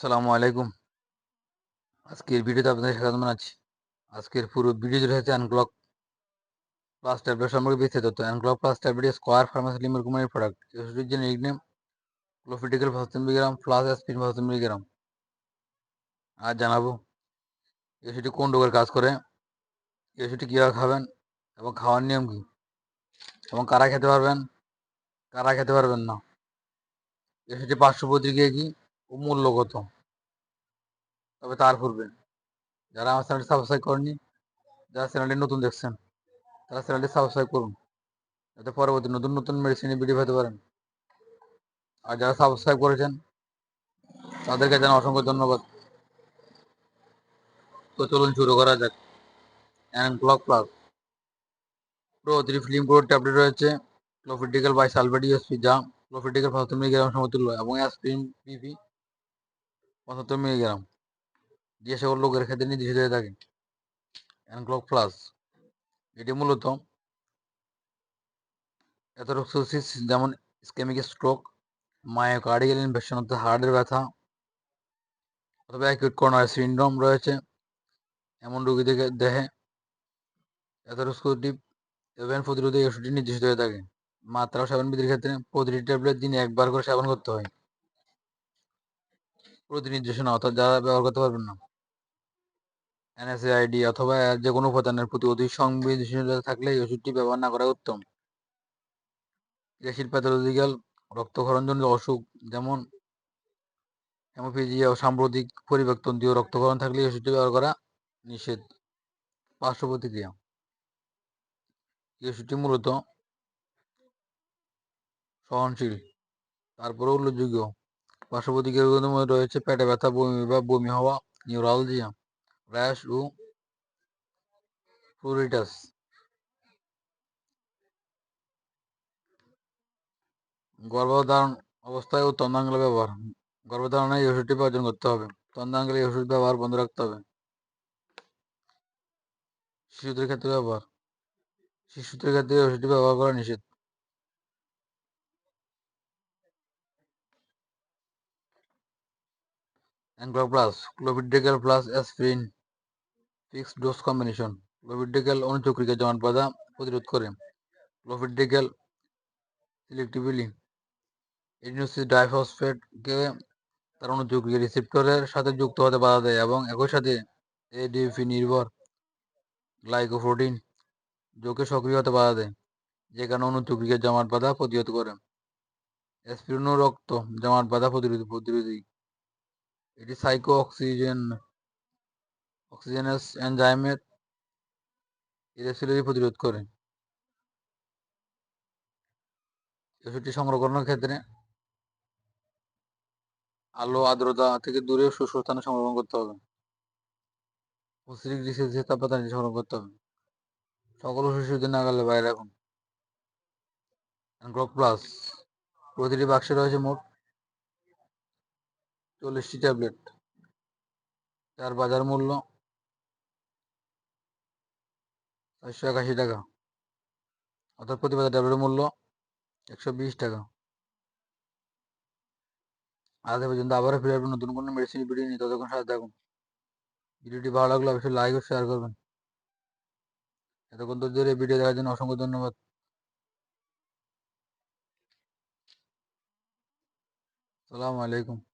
আসসালামু আলাইকুম। আজকের ভিডিওতে আপনাদের স্বাগত জানাচ্ছি। আজকের পুরো ভিডিও জুড়ে হচ্ছে অ্যানক্লক প্লাস ট্যাবলেট সম্পর্কে বিস্তারিত তথ্য। অ্যানক্লক plus tablet square pharmacy limited কোম্পানির প্রোডাক্ট ওষুধের জন্য নিকনেম ক্লোফিটিক্যাল পঁচাত্তর মিলিগ্রাম প্লাস অ্যাসপিন পঁচাত্তর মিলিগ্রাম আর জানাব ওষুধটি কোন রোগের কাজ করে ওষুধটি কীভাবে খাবেন এবং খাওয়ার নিয়ম কী? এবং কারা খেতে পারবেন, কারা খেতে পারবেন না? ওষুধটি পার্শ্ব প্রতিক্রিয়া কী? ও মূল্যগত। তবে তার পূর্বে, যারা আমার চ্যানেলটি সাবস্ক্রাইব করেনি যারা চ্যানেলটি নতুন দেখছেন, তারা চ্যানেলটি সাবস্ক্রাইব করুন, যাতে পরবর্তী নতুন নতুন মেডিসিনের ভিডিও পেতে পারেন। আর যারা সাবস্ক্রাইব করেছেন, তাদেরকে জানা অসংখ্য ধন্যবাদ। তো চলুন শুরু করা যাক। অ্যান্ড ক্লক প্লাস প্রো থ্রি ফিল্ম প্রো ট্যাবলেট রয়েছে ক্লোফিটিক্যাল বাই সালভেট ইউএসপি যা পঁচাত্তর মিলিগ্রাম সমতুল্য, এবং অ্যাসপ্রিন পিপি পঁচাত্তর মিলিগ্রাম যে সকল লোকের ক্ষেত্রে নির্দেশিত হয়ে থাকে অ্যানক্লক প্লাস এটি মূলত অ্যাথোরক্সোসিস যেমন স্কেমিক স্ট্রোক মায়োকার্ডিয়াল ইনফেকশন অর্থাৎ হার্টের ব্যথা অথবা অ্যাকিউট কর্নার সিন্ড্রোম রয়েছে। এমন রোগীদেরকে দেহে অ্যাথোরোস্কোটিভ এভেন প্রতিরোধী ওষুধটি নির্দেশিত হয়ে থাকে মাত্রা সেবন বিধির ক্ষেত্রে প্রতিটি ট্যাবলেট দিনে একবার করে সেবন করতে হয়। প্রতি নির্দেশনা অর্থাৎ যারা ব্যবহার করতে পারবেন না। এনএসএআইডি অথবা এর যে কোনো উপাদানের প্রতি অধিক সংবেদনশীলতা থাকলে এই ওষুধটি ব্যবহার না করা উত্তম। গ্যাসিড প্যাথোলজিক্যাল রক্তক্ষরণজনিত অসুখ যেমন হেমোফিজিয়া ও সাম্প্রতিক পরিবর্তনতীয় রক্তক্ষরণ থাকলে এই ওষুধটি ব্যবহার করা নিষেধ। পার্শ্ব প্রতিক্রিয়া। এই ওষুধটি মূলত সহনশীল তারপরে উল্লেখযোগ্য। পার্শ্ব প্রতিক্রিয়াগুলোর মধ্যে রয়েছে পেটে ব্যথা, বমি বা বমি হওয়া নিউরালজিয়া র্যাশ ও ফ্লুরিটাস গর্ভধারণ অবস্থায় ও তন্দাঙ্গলে ব্যবহার। গর্ভধারণে এই ওষুধটি প্রয়োজন করতে হবে। তন্দাঙ্গলে এই ওষুধ ব্যবহার বন্ধ রাখতে হবে। শিশুদের ক্ষেত্রে ব্যবহার। শিশুদের ক্ষেত্রে ওষুধটি ব্যবহার করা নিষেধ। Anchor plus plus aspirin fixed dose combination ক্লোভিডেকাল অনুচক্রিকা জমাট বাঁধা প্রতিরোধ করে ক্লোভিডেকাল সিলেক্টিভলি এডিনোসিস ডাইফসফেটকে তার অনুযোগী রিসেপ্টরের সাথে যুক্ত হতে বাধা দেয় এবং একই সাথে এডিএফি নির্ভর গ্লাইকোপ্রোটিন যোগে সক্রিয় হতে বাধা দেয় যে কারণে অনুচক্রিকের জমাট বাধা প্রতিরোধ করে অ্যাসপিরিনো রক্ত জমাট বাধা প্রতিরোধী প্রতিরোধী এটি সাইকো অক্সিজেন অক্সিজেনাস এনজাইমের ইরেসিলারি প্রতিরোধ করে। ওষুধটি সংরক্ষণের ক্ষেত্রে আলো, আর্দ্রতা থেকে দূরে শুষ্ক স্থানে সংরক্ষণ করতে হবে। ডিগ্রি সেলসিয়াস তাপমাত্রা নিচে সংরক্ষণ করতে হবে। সকল শিশুদের নাগালে বাইরে রাখুন। গ্রক প্লাস প্রতিটি বাক্সে রয়েছে মোট চল্লিশটি ট্যাবলেট। যার বাজার মূল্য চারশো একাশি টাকা। অর্থাৎ প্রতি বাজার ট্যাবলেটের মূল্য একশো বিশ টাকা। আজ পর্যন্ত আবারও ফিরে আসবেন নতুন কোনো মেডিসিন ভিডিও নিয়ে। ততক্ষণ সাথে থাকুন। ভিডিওটি ভালো লাগলে অবশ্যই লাইক ও শেয়ার করবেন। এতক্ষণ ধরে ভিডিও দেখার জন্য অসংখ্য ধন্যবাদ। সালামু আলাইকুম।